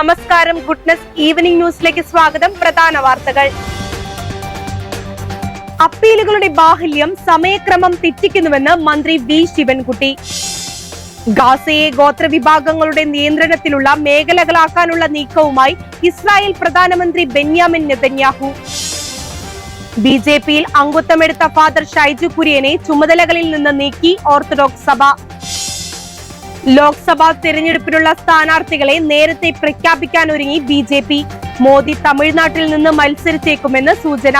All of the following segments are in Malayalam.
നമസ്കാരം. ഗുഡ്നസ് ഈവനിംഗ് ന്യൂസിലേക്ക് സ്വാഗതം. പ്രധാന വാർത്തകൾ. അപ്പീലുകളുടെ ബാഹല്യം സമയക്രമം തെറ്റിക്കുന്നുവെന്ന് മന്ത്രി വി. ശിവൻകുട്ടി. ഗാസയെ ഗോത്രവിഭാഗങ്ങളുടെ നിയന്ത്രണത്തിലുള്ള മേഖലകളാക്കാനുള്ള നീക്കവുമായി ഇസ്രായേൽ പ്രധാനമന്ത്രി ബെന്യാമിൻ നെതന്യാഹു. ബി ജെ പിയിൽ അംഗത്വമെടുത്ത ഫാദർ ഷൈജു കുര്യനെ ചുമതലകളിൽ നിന്ന് നീക്കി ഓർത്തഡോക്സ് സഭ. ലോക്സഭാ തെരഞ്ഞെടുപ്പിനുള്ള സ്ഥാനാർത്ഥികളെ നേരത്തെ പ്രഖ്യാപിക്കാനൊരുങ്ങി ബി ജെ പി. മോദി തമിഴ്നാട്ടിൽ നിന്ന് മത്സരിച്ചേക്കുമെന്ന് സൂചന.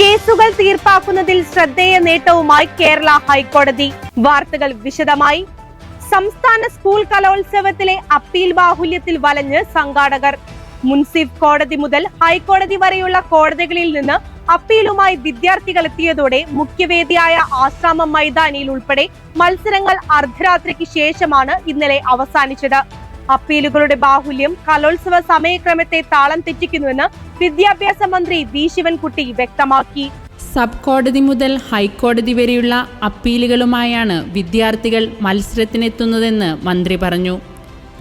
കേസുകൾ തീർപ്പാക്കുന്നതിൽ ശ്രദ്ധേയ നേട്ടവുമായി കേരള ഹൈക്കോടതി. വാർത്തകൾ വിശദമായി. സംസ്ഥാന സ്കൂൾ കലോത്സവത്തിലെ അപ്പീൽ ബാഹുല്യത്തിൽ വലഞ്ഞ് സംഘാടകർ. മുൻസിഫ് കോടതി മുതൽ ഹൈക്കോടതി വരെയുള്ള കോടതികളിൽ നിന്ന് അപ്പീലുമായി വിദ്യാർത്ഥികൾ എത്തിയതോടെ മുഖ്യവേദിയായ ആശ്രാമം മൈതാനിയിൽ ഉൾപ്പെടെ മത്സരങ്ങൾ അർദ്ധരാത്രിക്ക് ശേഷമാണ് ഇന്നലെ അവസാനിച്ചത്. അപ്പീലുകളുടെ ബാഹുല്യം കലോത്സവ സമയക്രമത്തെ താളം തെറ്റിക്കുന്നുവെന്ന് വിദ്യാഭ്യാസ മന്ത്രി വി. ശിവൻകുട്ടി വ്യക്തമാക്കി. സബ് കോടതി മുതൽ ഹൈക്കോടതി വരെയുള്ള അപ്പീലുകളുമായാണ് വിദ്യാർത്ഥികൾ മത്സരത്തിനെത്തുന്നതെന്ന് മന്ത്രി പറഞ്ഞു.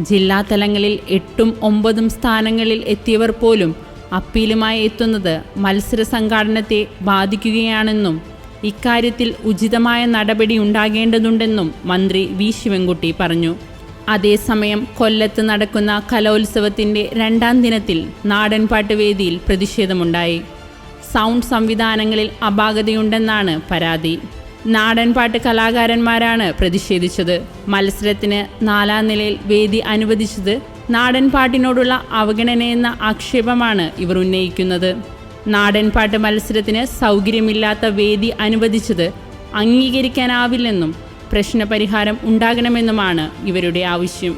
ജില്ലാ തലങ്ങളിൽ എട്ടും ഒമ്പതും സ്ഥാനങ്ങളിൽ എത്തിയവർ പോലും അപ്പീലുമായി എത്തുന്നത് മത്സര സംഘാടനത്തെ ബാധിക്കുകയാണെന്നും ഇക്കാര്യത്തിൽ ഉചിതമായ നടപടി ഉണ്ടാകേണ്ടതുണ്ടെന്നും മന്ത്രി വി. ശിവൻകുട്ടി പറഞ്ഞു. അതേസമയം കൊല്ലത്ത് നടക്കുന്ന കലോത്സവത്തിന്റെ രണ്ടാം ദിനത്തിൽ നാടൻപാട്ട് വേദിയിൽ പ്രതിഷേധമുണ്ടായി. സൗണ്ട് സംവിധാനങ്ങളിൽ അപാകതയുണ്ടെന്നാണ് പരാതി. നാടൻപാട്ട് കലാകാരന്മാരാണ് പ്രതിഷേധിച്ചത്. മത്സരത്തിന് നാലാം നിലയിൽ വേദി അനുവദിച്ചത് നാടൻപാട്ടിനോടുള്ള അവഗണനയെന്ന ആക്ഷേപമാണ് ഇവർ ഉന്നയിക്കുന്നത്. നാടൻപാട്ട് മത്സരത്തിന് സൗകര്യമില്ലാത്ത വേദി അനുവദിച്ചത് അംഗീകരിക്കാനാവില്ലെന്നും പ്രശ്നപരിഹാരം ഉണ്ടാകണമെന്നുമാണ് ഇവരുടെ ആവശ്യം.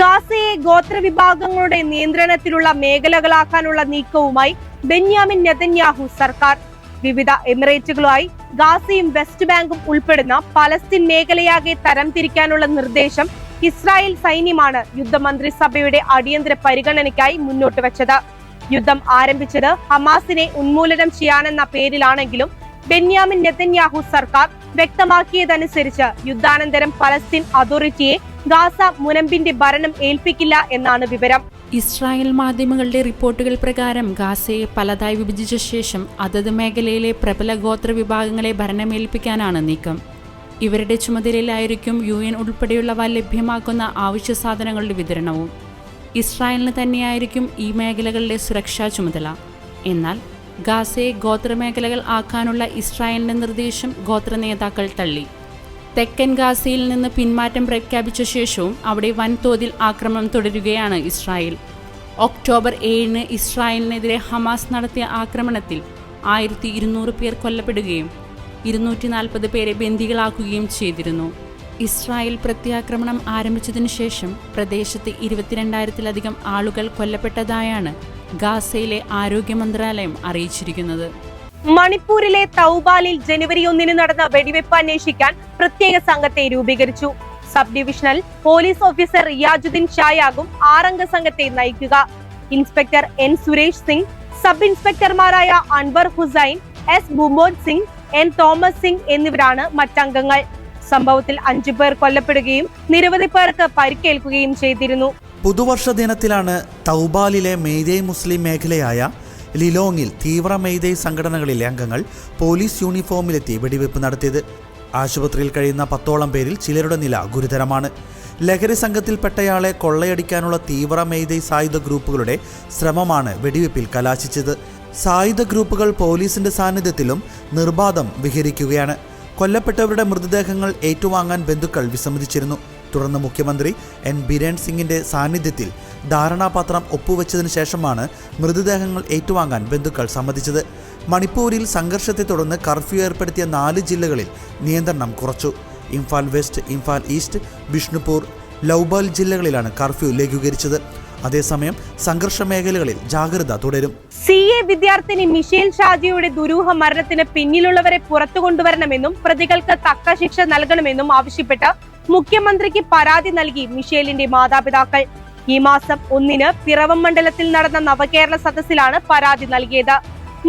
ഗാസയെ ഗോത്രവിഭാഗങ്ങളുടെ നിയന്ത്രണത്തിലുള്ള മേഖലകളാക്കാനുള്ള നീക്കവുമായി ബെന്യാമിൻ നെതന്യാഹു സർക്കാർ വിവിധ എമിറേറ്റുകളുമായി ഗാസയും വെസ്റ്റ് ബാങ്കും ഉൾപ്പെടുന്ന പലസ്തീൻ മേഖലയാകെ തരംതിരിക്കാനുള്ള നിർദ്ദേശം ഇസ്രായേൽ സൈന്യമാണ് യുദ്ധമന്ത്രിസഭയുടെ അടിയന്തര പരിഗണനയ്ക്കായി മുന്നോട്ട് വെച്ചത്. യുദ്ധം ആരംഭിച്ചത് ഹമാസിനെ ഉന്മൂലനം ചെയ്യാനെന്ന പേരിലാണെങ്കിലും ബെന്യാമിൻ നെതന്യാഹു സർക്കാർ വ്യക്തമാക്കിയതനുസരിച്ച് യുദ്ധാനന്തരം പലസ്തീൻ അതോറിറ്റിയെ ഗാസ മുനമ്പിന്റെ ഭരണം ഏൽപ്പിക്കില്ല എന്നാണ് വിവരം. ഇസ്രായേൽ മാധ്യമങ്ങളുടെ റിപ്പോർട്ടുകൾ പ്രകാരം ഗാസയെ പലതായി വിഭജിച്ച ശേഷം അതത് മേഖലയിലെ പ്രബല ഗോത്ര വിഭാഗങ്ങളെ ഭരണമേൽപ്പിക്കാനാണ് നീക്കം. ഇവരുടെ ചുമതലയിലായിരിക്കും യു എൻ ഉൾപ്പെടെയുള്ളവ ലഭ്യമാക്കുന്ന ആവശ്യ സാധനങ്ങളുടെ വിതരണവും. ഇസ്രായേലിന് തന്നെയായിരിക്കും ഈ മേഖലകളിലെ സുരക്ഷാ ചുമതല. എന്നാൽ ഗാസയെ ഗോത്രമേഖലകൾ ആക്കാനുള്ള ഇസ്രായേലിന്റെ നിർദ്ദേശം ഗോത്ര നേതാക്കൾ തള്ളി. തെക്കൻ ഗാസയിൽ നിന്ന് പിന്മാറ്റം പ്രഖ്യാപിച്ച ശേഷവും അവിടെ വൻതോതിൽ ആക്രമണം തുടരുകയാണ് ഇസ്രായേൽ. ഒക്ടോബർ ഏഴിന് ഇസ്രായേലിനെതിരെ ഹമാസ് നടത്തിയ ആക്രമണത്തിൽ ആയിരത്തി ഇരുന്നൂറ് പേർ കൊല്ലപ്പെടുകയും ഇരുന്നൂറ്റി നാൽപ്പത് പേരെ ബന്ദികളാക്കുകയും ചെയ്തിരുന്നു. ഇസ്രായേൽ പ്രത്യാക്രമണം ആരംഭിച്ചതിനു ശേഷം പ്രദേശത്ത് ഇരുപത്തിരണ്ടായിരത്തിലധികം ആളുകൾ കൊല്ലപ്പെട്ടതായാണ് ഗാസയിലെ ആരോഗ്യ മന്ത്രാലയം അറിയിച്ചിരിക്കുന്നത്. മണിപ്പൂരിലെ തൗബാലിൽ ജനുവരി ഒന്നിന് നടന്ന വെടിവെപ്പ് അന്വേഷിക്കാൻ പ്രത്യേക സംഘത്തെ രൂപീകരിച്ചു. Sub divisional police officer Riyajuddin ഷായാകും ആറംഗ സംഘത്തെ നയിക്കുക. Inspector N Suresh Singh sub ഇൻസ്പെക്ടർമാരായ Anwar Hussain S ബുമോദ് Singh N Thomas Singh എന്നിവരാണ് മറ്റംഗങ്ങൾ. സംഭവത്തിൽ അഞ്ചു പേർ കൊല്ലപ്പെടുകയും നിരവധി പേർക്ക് പരിക്കേൽക്കുകയും ചെയ്തിരുന്നു. പുതുവർഷ ദിനത്തിലാണ് തൗബാലിലെ മെയ്തേയ് മുസ്ലിം മേഖലയായ ലിലോങ്ങിൽ തീവ്ര മെയ്തൈ സംഘടനകളിലെ അംഗങ്ങൾ പോലീസ് യൂണിഫോമിലെത്തി വെടിവെപ്പ് നടത്തിയത്. ആശുപത്രിയിൽ കഴിയുന്ന പത്തോളം പേരിൽ ചിലരുടെ നില ഗുരുതരമാണ്. ലഹരി സംഘത്തിൽപ്പെട്ടയാളെ കൊള്ളയടിക്കാനുള്ള തീവ്ര മെയ്തൈ സായുധ ഗ്രൂപ്പുകളുടെ ശ്രമമാണ് വെടിവെപ്പിൽ കലാശിച്ചത്. സായുധ ഗ്രൂപ്പുകൾ പോലീസിന്റെ സാന്നിധ്യത്തിലും നിർബാധം വിഹരിക്കുകയാണ്. കൊല്ലപ്പെട്ടവരുടെ മൃതദേഹങ്ങൾ ഏറ്റുവാങ്ങാൻ ബന്ധുക്കൾ വിസമ്മതിച്ചിരുന്നു. തുടർന്ന് മുഖ്യമന്ത്രി എൻ. ബിരേൺ സിംഗിന്റെ സാന്നിധ്യത്തിൽ ധാരണാപത്രം ഒപ്പുവെച്ചതിനു ശേഷമാണ് മൃതദേഹങ്ങൾ ഏറ്റുവാങ്ങാൻ ബന്ധുക്കൾ സമ്മതിച്ചത്. മണിപ്പൂരിൽ സംഘർഷത്തെ തുടർന്ന് കർഫ്യൂ ഏർപ്പെടുത്തിയ നാല് ജില്ലകളിൽ നിയന്ത്രണം കുറച്ചു. ഇംഫാൽ വെസ്റ്റ് ഇംഫാൽ ഈസ്റ്റ് ബിഷ്ണുപൂർ ലൗബാൽ ജില്ലകളിലാണ് കർഫ്യൂ ലഘൂകരിച്ചത്. അതേസമയം സംഘർഷ മേഖലകളിൽ ജാഗ്രത തുടരും. സി എ വിദ്യാർത്ഥിനി മിഷേൽ ഷാജിയുടെ ദുരൂഹ മരണത്തിന് പിന്നിലുള്ളവരെ പുറത്തു കൊണ്ടുവരണമെന്നും പ്രതികൾക്ക് തക്ക ശിക്ഷ നൽകണമെന്നും ആവശ്യപ്പെട്ട് മുഖ്യമന്ത്രിക്ക് പരാതി നൽകി മിഷേലിന്റെ മാതാപിതാക്കൾ. ഈ മാസം ഒന്നിന് പിറവം മണ്ഡലത്തിൽ നടന്ന നവകേരള സദസ്സിലാണ് പരാതി നൽകിയത്.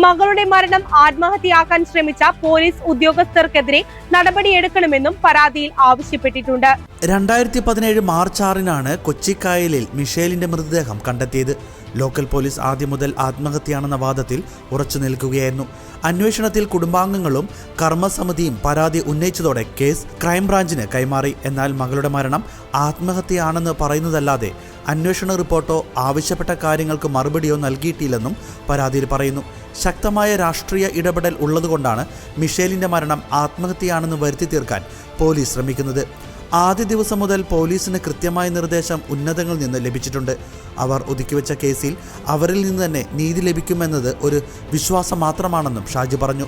മകളുടെ മരണം ആത്മഹത്യയാക്കാൻ ശ്രമിച്ച പോലീസ് ഉദ്യോഗസ്ഥർക്കെതിരെ നടപടിയെടുക്കണമെന്നും പരാതിയിൽ ആവശ്യപ്പെട്ടിട്ടുണ്ട്. രണ്ടായിരത്തി പതിനേഴ് മാർച്ച് ആറിനാണ് കൊച്ചിക്കായലിൽ മിഷേലിന്റെ മൃതദേഹം കണ്ടെത്തിയത്. ലോക്കൽ പോലീസ് ആദ്യം മുതൽ ആത്മഹത്യയാണെന്ന വാദത്തിൽ ഉറച്ചു നിൽക്കുകയായിരുന്നു. അന്വേഷണത്തിൽ കുടുംബാംഗങ്ങളും കർമ്മസമിതിയും പരാതി ഉന്നയിച്ചതോടെ കേസ് ക്രൈംബ്രാഞ്ചിന് കൈമാറി. എന്നാൽ മകളുടെ മരണം ആത്മഹത്യയാണെന്ന് പറയുന്നതല്ലാതെ അന്വേഷണ റിപ്പോർട്ടോ ആവശ്യപ്പെട്ട കാര്യങ്ങൾക്ക് മറുപടിയോ നൽകിയിട്ടില്ലെന്നും പരാതിയിൽ പറയുന്നു. ശക്തമായ രാഷ്ട്രീയ ഇടപെടൽ ഉള്ളതുകൊണ്ടാണ് മിഷേലിന്റെ മരണം ആത്മഹത്യയാണെന്ന് വരുത്തി തീർക്കാൻ പോലീസ് ശ്രമിക്കുന്നത്. ആദ്യ ദിവസം മുതൽ പോലീസിന് കൃത്യമായ നിർദ്ദേശം ഉന്നതങ്ങളിൽ നിന്ന് ലഭിച്ചിട്ടുണ്ട്. അവർ ഒതുക്കിവെച്ച കേസിൽ അവരിൽ നിന്ന് തന്നെ നീതി ലഭിക്കുമെന്നത് ഒരു വിശ്വാസം മാത്രമാണെന്നും ഷാജി പറഞ്ഞു.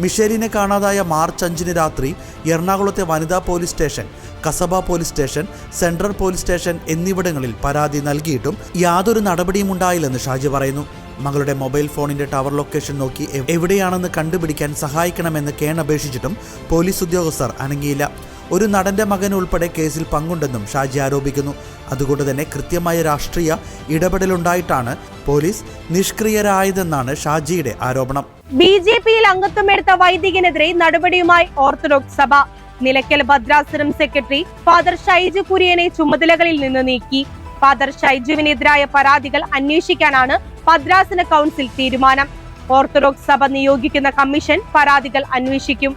മിഷേലിനെ കാണാതായ മാർച്ച് അഞ്ചിന് രാത്രി എറണാകുളത്തെ വനിതാ police station Kasaba police station central police station എന്നിവിടങ്ങളിൽ പരാതി നൽകിയിട്ടും യാതൊരു നടപടിയും ഉണ്ടായില്ലെന്ന് ഷാജി പറയുന്നു. മകളുടെ മൊബൈൽ ഫോണിന്റെ ടവർ ലൊക്കേഷൻ നോക്കി എവിടെയാണെന്ന് കണ്ടുപിടിക്കാൻ സഹായിക്കണമെന്ന് കേൺ അപേക്ഷിച്ചിട്ടും പോലീസ് ഉദ്യോഗസ്ഥർ അനങ്ങിയില്ല. ഒരു നടന്റെ മകൻ ഉൾപ്പെടെ കേസിൽ പങ്കുണ്ടെന്നും ഷാജി ആരോപിക്കുന്നു. അതുകൊണ്ട് തന്നെ കൃത്യമായ രാഷ്ട്രീയ ഇടപെടലുണ്ടായിട്ടാണ് പോലീസ് നിഷ്ക്രിയരായതെന്നാണ് ഷാജിയുടെ ആരോപണം. ബി ജെ പിയിൽ അംഗത്വമെടുത്ത വൈദികനെതിരെ നടപടിയുമായി ഓർത്തഡോക്സ് സഭ. നിലയ്ക്കൽ ഭദ്രാസനം സെക്രട്ടറി ഫാദർ ഷൈജു കുര്യനെ ചുമതലകളിൽ നിന്ന് നീക്കി. ഫാദർ ഷൈജുവിനെതിരായ പരാതികൾ അന്വേഷിക്കാനാണ് ഭദ്രാസന കൗൺസിൽ തീരുമാനം. ഓർത്തഡോക്സ് സഭ നിയോഗിക്കുന്ന കമ്മീഷൻ പരാതികൾ അന്വേഷിക്കും.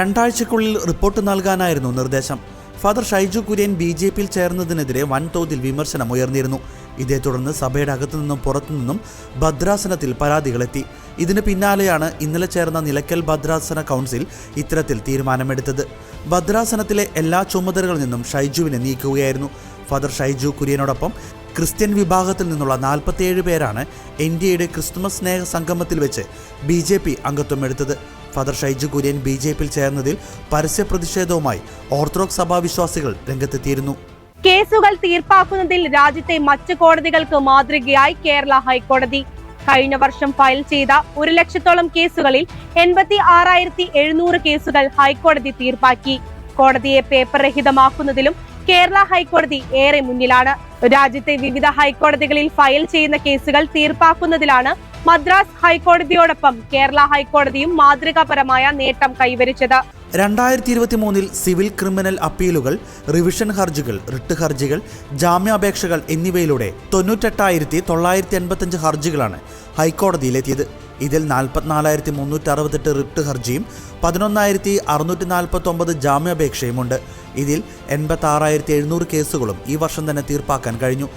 രണ്ടാഴ്ചക്കുള്ളിൽ റിപ്പോർട്ട് നൽകാനായിരുന്നു നിർദ്ദേശം. Father Shaiju Kurian B J പിയിൽ ചേർന്നതിനെതിരെ വൻതോതിൽ വിമർശനം ഉയർന്നിരുന്നു. ഇതേ തുടർന്ന് സഭയുടെ അകത്തു നിന്നും പുറത്തു പുറത്തുനിന്നും ഭദ്രാസനത്തിൽ പരാതികളെത്തി. ഇതിന് പിന്നാലെയാണ് ഇന്നലെ ചേർന്ന നിലയ്ക്കൽ ഭദ്രാസന കൗൺസിൽ ഇത്തരത്തിൽ തീരുമാനമെടുത്തത്. ഭദ്രാസനത്തിലെ എല്ലാ ചുമതലകളിൽ നിന്നും ഷൈജുവിനെ നീക്കുകയായിരുന്നു. ഫാദർ ഷൈജു കുര്യനോടൊപ്പം ക്രിസ്ത്യൻ വിഭാഗത്തിൽ നിന്നുള്ള നാൽപ്പത്തിയേഴ് പേരാണ് എൻ ഡി എയുടെ ക്രിസ്തുമസ് സ്നേഹ സംഗമത്തിൽ വെച്ച് ബി ജെ പി അംഗത്വം എടുത്തത്. Father Shaiju Kurian B J പിയിൽ ചേർന്നതിൽ പരസ്യ പ്രതിഷേധവുമായി ഓർത്തഡോക്സ് സഭാവിശ്വാസികൾ രംഗത്തെത്തിയിരുന്നു. കേസുകൾ തീർപ്പാക്കുന്നതിൽ രാജ്യത്തെ മറ്റു കോടതികൾക്ക് മാതൃകയായി കേരള ഹൈക്കോടതി. കഴിഞ്ഞ വർഷം ഫയൽ ചെയ്ത ഒരു ലക്ഷത്തോളം കേസുകളിൽ എൺപത്തി ആറായിരത്തി എഴുന്നൂറ് കേസുകൾ ഹൈക്കോടതി തീർപ്പാക്കി. കോടതിയെ പേപ്പർ രഹിതമാക്കുന്നതിലും കേരള ഹൈക്കോടതി ഏറെ മുന്നിലാണ്. രാജ്യത്തെ വിവിധ ഹൈക്കോടതികളിൽ ഫയൽ ചെയ്യുന്ന കേസുകൾ തീർപ്പാക്കുന്നതിലാണ് മദ്രാസ് ഹൈക്കോടതിയോടൊപ്പം കേരള ഹൈക്കോടതിയും മാതൃകാപരമായ നേട്ടം കൈവരിച്ചത്. രണ്ടായിരത്തി ഇരുപത്തി മൂന്നിൽ സിവിൽ ക്രിമിനൽ അപ്പീലുകൾ റിവിഷൻ ഹർജികൾ റിട്ട് ഹർജികൾ ജാമ്യാപേക്ഷകൾ എന്നിവയിലൂടെ തൊണ്ണൂറ്റെട്ടായിരത്തി തൊള്ളായിരത്തി എൺപത്തഞ്ച് ഹർജികളാണ് ഹൈക്കോടതിയിലെത്തിയത്. ഇതിൽ നാൽപ്പത്തിനാലായിരത്തി മുന്നൂറ്റി അറുപത്തെട്ട് റിട്ട് ഹർജിയും പതിനൊന്നായിരത്തി അറുന്നൂറ്റി നാൽപ്പത്തി ഒമ്പത് ജാമ്യാപേക്ഷയുമുണ്ട്. ഇതിൽ എൺപത്തി ആറായിരത്തി എഴുന്നൂറ് കേസുകളും ഈ വർഷം തന്നെ തീർപ്പാക്കാൻ കഴിഞ്ഞു.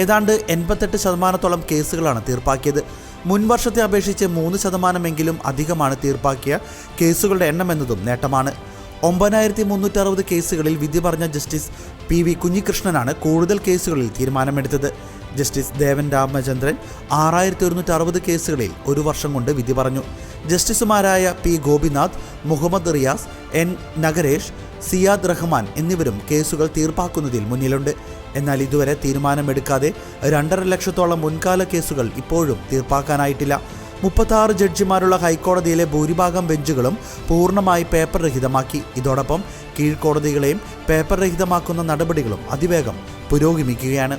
ഏതാണ്ട് എൺപത്തെട്ട് ശതമാനത്തോളം കേസുകളാണ് തീർപ്പാക്കിയത്. മുൻ വർഷത്തെ അപേക്ഷിച്ച് മൂന്ന് ശതമാനമെങ്കിലും അധികമാണ് തീർപ്പാക്കിയ കേസുകളുടെ എണ്ണം എന്നതും നേട്ടമാണ്. ഒമ്പതിനായിരത്തി മുന്നൂറ്റി അറുപത് കേസുകളിൽ വിധി പറഞ്ഞ ജസ്റ്റിസ് പി വി കുഞ്ഞികൃഷ്ണനാണ് കൂടുതൽ കേസുകളിൽ തീരുമാനമെടുത്തത്. ജസ്റ്റിസ് ദേവൻ രാമചന്ദ്രൻ ആറായിരത്തി ഒരുന്നൂറ്റി അറുപത് കേസുകളിൽ ഒരു വർഷം കൊണ്ട് വിധി പറഞ്ഞു. ജസ്റ്റിസുമാരായ പി ഗോപിനാഥ് മുഹമ്മദ് റിയാസ് എൻ നഗരേഷ് സിയാദ് റഹ്മാൻ എന്നിവരും കേസുകൾ തീർപ്പാക്കുന്നതിൽ മുന്നിലുണ്ട്. എന്നാൽ ഇതുവരെ തീരുമാനമെടുക്കാതെ രണ്ടര ലക്ഷത്തോളം മുൻകാല കേസുകൾ ഇപ്പോഴും തീർപ്പാക്കാനായിട്ടില്ല. മുപ്പത്താറ് ജഡ്ജിമാരുള്ള ഹൈക്കോടതിയിലെ ഭൂരിഭാഗം ബെഞ്ചുകളും പൂർണമായി പേപ്പർ രഹിതമാക്കി ഇതോടൊപ്പം കീഴ്ക്കോടതികളെയും പേപ്പർ രഹിതമാക്കുന്ന നടപടികളും അതിവേഗം പുരോഗമിക്കുകയാണ്.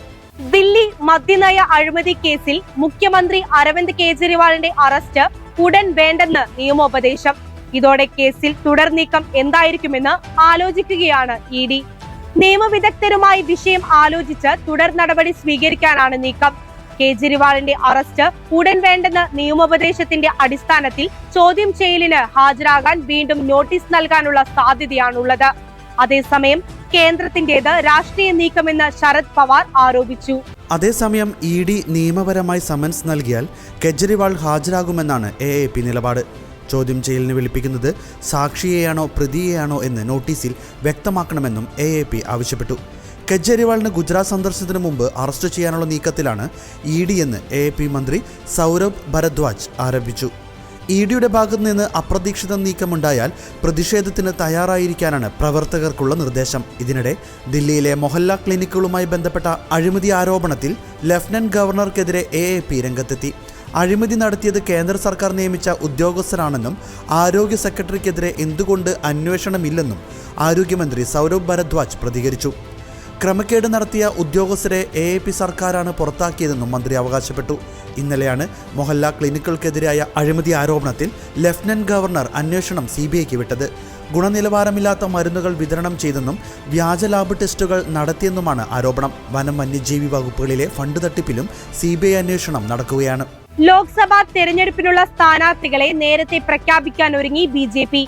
ദില്ലി മദ്യനയ അഴിമതി കേസിൽ മുഖ്യമന്ത്രി അരവിന്ദ് കെജ്രിവാളിന്റെ അറസ്റ്റ് ഉടൻ വേണ്ടെന്ന് നിയമോപദേശം. ഇതോടെ കേസിൽ തുടർ നീക്കം എന്തായിരിക്കുമെന്ന് ആലോചിക്കുകയാണ് ഇ ഡി. നിയമവിദഗ്ധരുമായി വിഷയം ആലോചിച്ച് തുടർ നടപടി സ്വീകരിക്കാനാണ് നീക്കം. കേജ്രിവാളിന്റെ അറസ്റ്റ് ഉടൻ വേണ്ടെന്ന നിയമോപദേശത്തിന്റെ അടിസ്ഥാനത്തിൽ ചോദ്യം ചെയ്യലിന് ഹാജരാകാൻ വീണ്ടും നോട്ടീസ് നൽകാനുള്ള സാധ്യതയാണുള്ളത്. അതേസമയം കേന്ദ്രത്തിന്റേത് രാഷ്ട്രീയ നീക്കമെന്ന് ശരത് പവാർ ആരോപിച്ചു. അതേസമയം ഇ ഡി നിയമപരമായി സമൻസ് നൽകിയാൽ കെജ്രിവാൾ ഹാജരാകുമെന്നാണ് എ എ പി നിലപാട്. ചോദ്യം ചെയ്യലിന് വിളിപ്പിക്കുന്നത് സാക്ഷിയെയാണോ പ്രതിയെയാണോ എന്ന് നോട്ടീസിൽ വ്യക്തമാക്കണമെന്നും എ എ പി ആവശ്യപ്പെട്ടു. കെജ്രിവാളിന് ഗുജറാത്ത് സന്ദർശനത്തിന് മുമ്പ് അറസ്റ്റ് ചെയ്യാനുള്ള നീക്കത്തിലാണ് ഇ ഡി എന്ന് എ പി മന്ത്രി സൗരഭ് ഭരദ്വാജ് ആരോപിച്ചു. ഇ ഡിയുടെ ഭാഗത്തു നിന്ന് അപ്രതീക്ഷിത നീക്കമുണ്ടായാൽ പ്രതിഷേധത്തിന് തയ്യാറായിരിക്കാനാണ് പ്രവർത്തകർക്കുള്ള നിർദ്ദേശം. ഇതിനിടെ ദില്ലിയിലെ മൊഹല്ല ക്ലിനിക്കുകളുമായി ബന്ധപ്പെട്ട അഴിമതി ആരോപണത്തിൽ ലഫ്റ്റനന്റ് ഗവർണർക്കെതിരെ എ രംഗത്തെത്തി. അഴിമതി നടത്തിയത് കേന്ദ്ര സർക്കാർ നിയമിച്ച ഉദ്യോഗസ്ഥരാണെന്നും ആരോഗ്യ സെക്രട്ടറിക്കെതിരെ എന്തുകൊണ്ട് അന്വേഷണമില്ലെന്നും ആരോഗ്യമന്ത്രി സൗരവ് ഭരദ്വാജ് പ്രതികരിച്ചു. ക്രമക്കേട് നടത്തിയ ഉദ്യോഗസ്ഥരെ എ എ പി സർക്കാരാണ് പുറത്താക്കിയതെന്നും മന്ത്രി അവകാശപ്പെട്ടു. ഇന്നലെയാണ് മൊഹല്ല ക്ലിനിക്കുകൾക്കെതിരായ അഴിമതി ആരോപണത്തിൽ ലഫ്റ്റനന്റ് ഗവർണർ അന്വേഷണം സി ബി ഐക്ക് വിട്ടത്. ഗുണനിലവാരമില്ലാത്ത മരുന്നുകൾ വിതരണം ചെയ്തെന്നും വ്യാജ ലാബ് ടെസ്റ്റുകൾ നടത്തിയെന്നുമാണ് ആരോപണം. വനം വന്യജീവി വകുപ്പുകളിലെ ഫണ്ട് തട്ടിപ്പിലും സി അന്വേഷണം നടക്കുകയാണ്. ലോക്സഭാ തെരഞ്ഞെടുപ്പിനുള്ള സ്ഥാനാർത്ഥികളെ നേരത്തെ പ്രഖ്യാപിക്കാൻ ഒരുങ്ങി ബി ജെ പി.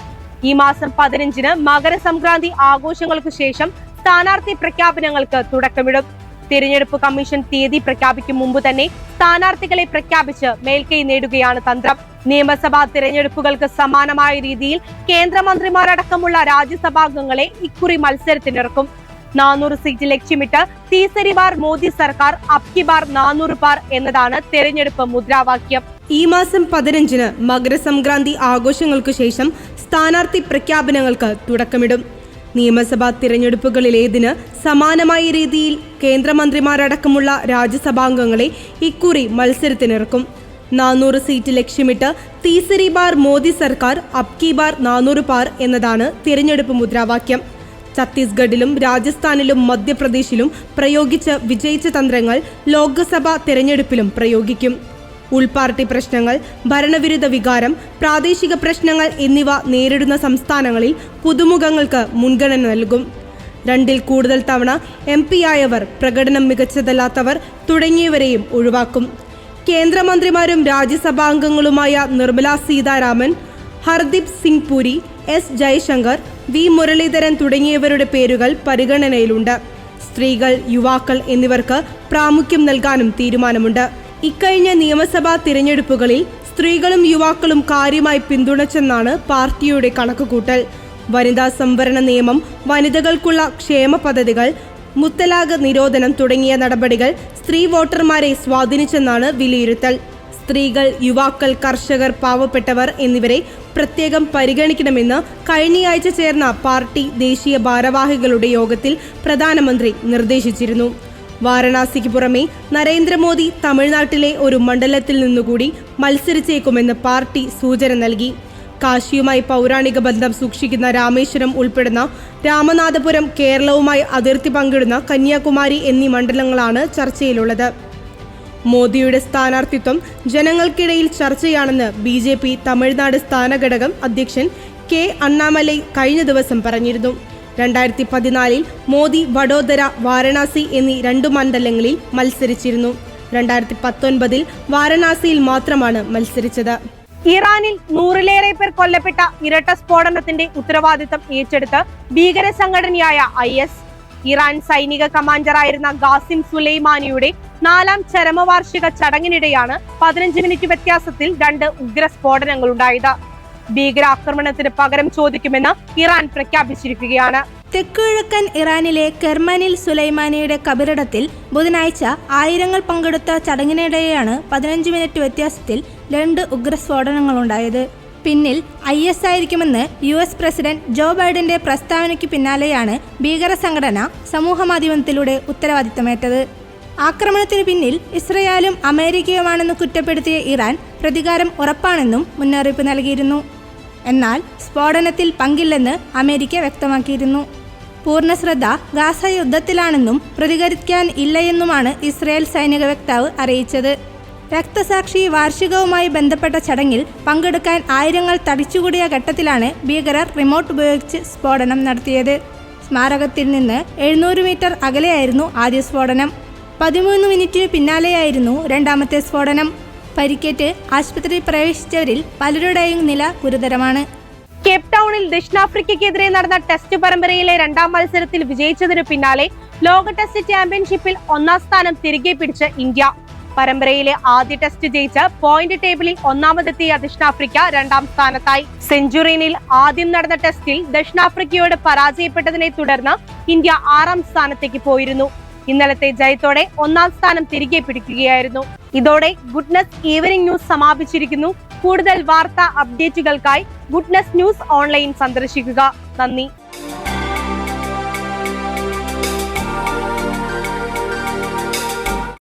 ഈ മാസം പതിനഞ്ചിന് മകരസംക്രാന്തി ആഘോഷങ്ങൾക്ക് ശേഷം സ്ഥാനാർത്ഥി പ്രഖ്യാപനങ്ങൾക്ക് തുടക്കമിടും. തിരഞ്ഞെടുപ്പ് കമ്മീഷൻ തീയതി പ്രഖ്യാപിക്കും മുമ്പ് തന്നെ സ്ഥാനാർത്ഥികളെ പ്രഖ്യാപിച്ച് മേൽക്കൈ നേടുകയാണ് തന്ത്രം. നിയമസഭാ തിരഞ്ഞെടുപ്പുകൾക്ക് സമാനമായ രീതിയിൽ കേന്ദ്രമന്ത്രിമാരടക്കമുള്ള രാജ്യസഭാംഗങ്ങളെ ഇക്കുറി മത്സരത്തിനിറക്കും. നാനൂറ് സീറ്റ് ലക്ഷ്യമിട്ട് തീസരി ബാർ മോദി സർക്കാർ അബ്കി ബാർ നാനൂറ് പാർ എന്നതാണ് തെരഞ്ഞെടുപ്പ് മുദ്രാവാക്യം. ഈ മാസം പതിനഞ്ചിന് മകരസംക്രാന്തി ആഘോഷങ്ങൾക്കു ശേഷം സ്ഥാനാർത്ഥി പ്രഖ്യാപനങ്ങൾക്ക് തുടക്കമിടും. നിയമസഭാ തിരഞ്ഞെടുപ്പുകളിലേതിന് സമാനമായ രീതിയിൽ കേന്ദ്രമന്ത്രിമാരടക്കമുള്ള രാജ്യസഭാംഗങ്ങളെ ഇക്കുറി മത്സരത്തിനിറക്കും. നാനൂറ് സീറ്റ് ലക്ഷ്യമിട്ട് തീസരി ബാർ മോദി സർക്കാർ അബ്കി ബാർ നാനൂറ് പാർ എന്നതാണ് തിരഞ്ഞെടുപ്പ് മുദ്രാവാക്യം. ഛത്തീസ്ഗഡിലും രാജസ്ഥാനിലും മധ്യപ്രദേശിലും പ്രയോഗിച്ച് വിജയിച്ച തന്ത്രങ്ങൾ ലോക്സഭാ തെരഞ്ഞെടുപ്പിലും പ്രയോഗിക്കും. ഉൾപാർട്ടി പ്രശ്നങ്ങൾ ഭരണവിരുദ്ധ വികാരം പ്രാദേശിക പ്രശ്നങ്ങൾ എന്നിവ നേരിടുന്ന സംസ്ഥാനങ്ങളിൽ പുതുമുഖങ്ങൾക്ക് മുൻഗണന നൽകും. രണ്ടിൽ കൂടുതൽ തവണ എം ആയവർ പ്രകടനം മികച്ചതല്ലാത്തവർ തുടങ്ങിയവരെയും ഒഴിവാക്കും. കേന്ദ്രമന്ത്രിമാരും രാജ്യസഭാംഗങ്ങളുമായ നിർമ്മല സീതാരാമൻ ഹർദീപ് സിംഗ് പുരി എസ് ജയശങ്കർ വി മുരളീധരൻ തുടങ്ങിയവരുടെ പേരുകൾ പരിഗണനയിലുണ്ട്. സ്ത്രീകൾ യുവാക്കൾ എന്നിവർക്ക് പ്രാമുഖ്യം നൽകാനും തീരുമാനമുണ്ട്. ഇക്കഴിഞ്ഞ നിയമസഭാ തിരഞ്ഞെടുപ്പുകളിൽ സ്ത്രീകളും യുവാക്കളും കാര്യമായി പിന്തുണച്ചെന്നാണ് പാർട്ടിയുടെ കണക്കുകൂട്ടൽ. വനിതാ സംവരണ നിയമം വനിതകൾക്കുള്ള ക്ഷേമ പദ്ധതികൾ മുത്തലാഖ് നിരോധനം തുടങ്ങിയ നടപടികൾ സ്ത്രീ വോട്ടർമാരെ സ്വാധീനിച്ചെന്നാണ് വിലയിരുത്തൽ. സ്ത്രീകൾ യുവാക്കൾ കർഷകർ പാവപ്പെട്ടവർ എന്നിവരെ പ്രത്യേകം പരിഗണിക്കണമെന്ന് കഴിഞ്ഞയാഴ്ച ചേർന്ന പാർട്ടി ദേശീയ ഭാരവാഹികളുടെ യോഗത്തിൽ പ്രധാനമന്ത്രി നിർദ്ദേശിച്ചിരുന്നു. വാരണാസിക്ക് പുറമെ നരേന്ദ്രമോദി തമിഴ്നാട്ടിലെ ഒരു മണ്ഡലത്തിൽ നിന്നുകൂടി മത്സരിച്ചേക്കുമെന്ന് പാർട്ടി സൂചന നൽകി. കാശിയുമായി പൗരാണിക ബന്ധം സൂക്ഷിക്കുന്ന രാമേശ്വരം ഉൾപ്പെടുന്ന രാമനാഥപുരം കേരളവുമായി അതിർത്തി പങ്കിടുന്ന കന്യാകുമാരി എന്നീ മണ്ഡലങ്ങളാണ് ചർച്ചയിലുള്ളത്. മോദിയുടെ സ്ഥാനാർത്ഥിത്വം ജനങ്ങൾക്കിടയിൽ ചർച്ചയാണെന്ന് ബി ജെ പി തമിഴ്നാട് സ്ഥാനഘടകം അധ്യക്ഷൻ കെ അണ്ണാമലൈ കഴിഞ്ഞ ദിവസം പറഞ്ഞിരുന്നു. രണ്ടായിരത്തി പതിനാലിൽ മോദി വഡോദര വാരണാസി എന്നീ രണ്ടു മണ്ഡലങ്ങളിൽ മത്സരിച്ചിരുന്നു. രണ്ടായിരത്തി പത്തൊൻപതിൽ വാരണാസിയിൽ മാത്രമാണ് മത്സരിച്ചത്. ഇറാനിൽ നൂറിലേറെ പേർ കൊല്ലപ്പെട്ട ഇരട്ട സ്ഫോടനത്തിന്റെ ഉത്തരവാദിത്തം ഏറ്റെടുത്ത് ഭീകര സംഘടനയായ ഐ എസ് ഇറാൻ സൈനിക കമാൻഡറായിരുന്ന ഗാസിം സുലൈമാനിയുടെ നാലാം ചരമവാർഷിക ചടങ്ങിനിടെയാണ് പതിനഞ്ച് മിനിറ്റ് വ്യത്യാസത്തിൽ രണ്ട് ഉഗ്ര സ്ഫോടനങ്ങൾ ഉണ്ടായത് ഭീകരാക്രമണത്തിന് പകരം ചോദിക്കുമെന്ന് ഇറാൻ പ്രഖ്യാപിച്ചിരിക്കുകയാണ്. തെക്കുകിഴക്കൻ ഇറാനിലെ കെർമനിൽ സുലൈമാനിയുടെ കബറിടത്തിൽ ബുധനാഴ്ച ആയിരങ്ങൾ പങ്കെടുത്ത ചടങ്ങിനിടെയാണ് പതിനഞ്ച് മിനിറ്റ് വ്യത്യാസത്തിൽ രണ്ട് ഉഗ്രസ്ഫോടനങ്ങളുണ്ടായത്. പിന്നിൽ ഐ എസ് ആയിരിക്കുമെന്ന് യു എസ് പ്രസിഡന്റ് ജോ ബൈഡന്റെ പ്രസ്താവനയ്ക്ക് പിന്നാലെയാണ് ഭീകര സംഘടന സമൂഹമാധ്യമത്തിലൂടെ ഉത്തരവാദിത്തമേറ്റത്. ആക്രമണത്തിന് പിന്നിൽ ഇസ്രയേലും അമേരിക്കയുമാണെന്ന് കുറ്റപ്പെടുത്തിയ ഇറാൻ പ്രതികാരം ഉറപ്പാണെന്നും മുന്നറിയിപ്പ് നൽകിയിരുന്നു. എന്നാൽ സ്ഫോടനത്തിൽ പങ്കില്ലെന്ന് അമേരിക്ക വ്യക്തമാക്കിയിരുന്നു. പൂർണ ശ്രദ്ധ ഗാസ യുദ്ധത്തിലാണെന്നും പ്രതികരിക്കാൻ ഇല്ലയെന്നുമാണ് ഇസ്രയേൽ സൈനിക വക്താവ് അറിയിച്ചത്. രക്തസാക്ഷി വാർഷികവുമായി ബന്ധപ്പെട്ട ചടങ്ങിൽ പങ്കെടുക്കാൻ ആയിരങ്ങൾ തടിച്ചുകൂടിയ ഘട്ടത്തിലാണ് ഭീകരർ റിമോട്ട് ഉപയോഗിച്ച് സ്ഫോടനം നടത്തിയത്. സ്മാരകത്തിൽ നിന്ന് എഴുന്നൂറ് മീറ്റർ അകലെയായിരുന്നു ആദ്യ സ്ഫോടനം. പതിമൂന്ന് മിനിറ്റിന് പിന്നാലെയായിരുന്നു രണ്ടാമത്തെ സ്ഫോടനം. പരിക്കേറ്റ് ആശുപത്രിയിൽ പ്രവേശിച്ചവരിൽ പലരുടെയും നില ഗുരുതരമാണ്. കേപ്പ് ടൗണിൽ ദക്ഷിണാഫ്രിക്കയ്ക്കെതിരെ നടന്ന ടെസ്റ്റ് പരമ്പരയിലെ രണ്ടാം മത്സരത്തിൽ വിജയിച്ചതിനു പിന്നാലെ ലോക ടെസ്റ്റ് ചാമ്പ്യൻഷിപ്പിൽ ഒന്നാം സ്ഥാനം തിരികെ പിടിച്ച ഇന്ത്യ. പരമ്പരയിലെ ആദ്യ ടെസ്റ്റ് ജയിച്ച് പോയിന്റ് ടേബിളിൽ ഒന്നാമതെത്തിയ ദക്ഷിണാഫ്രിക്ക രണ്ടാം സ്ഥാനത്തായി. സെഞ്ചുറിയനിൽ ആദ്യം നടന്ന ടെസ്റ്റിൽ ദക്ഷിണാഫ്രിക്കയോട് പരാജയപ്പെട്ടതിനെ തുടർന്ന് ഇന്ത്യ ആറാം സ്ഥാനത്തേക്ക് പോയിരുന്നു. ഇന്നലത്തെ ജയത്തോടെ ഒന്നാം സ്ഥാനം തിരികെ പിടിക്കുകയായിരുന്നു. ഇതോടെ ഗുഡ്നസ് ഈവനിംഗ് ന്യൂസ് സമാപിച്ചിരിക്കുന്നു. കൂടുതൽ വാർത്താ അപ്ഡേറ്റുകൾക്കായി ഗുഡ്നസ് ന്യൂസ് ഓൺലൈൻ സന്ദർശിക്കുക. നന്ദി.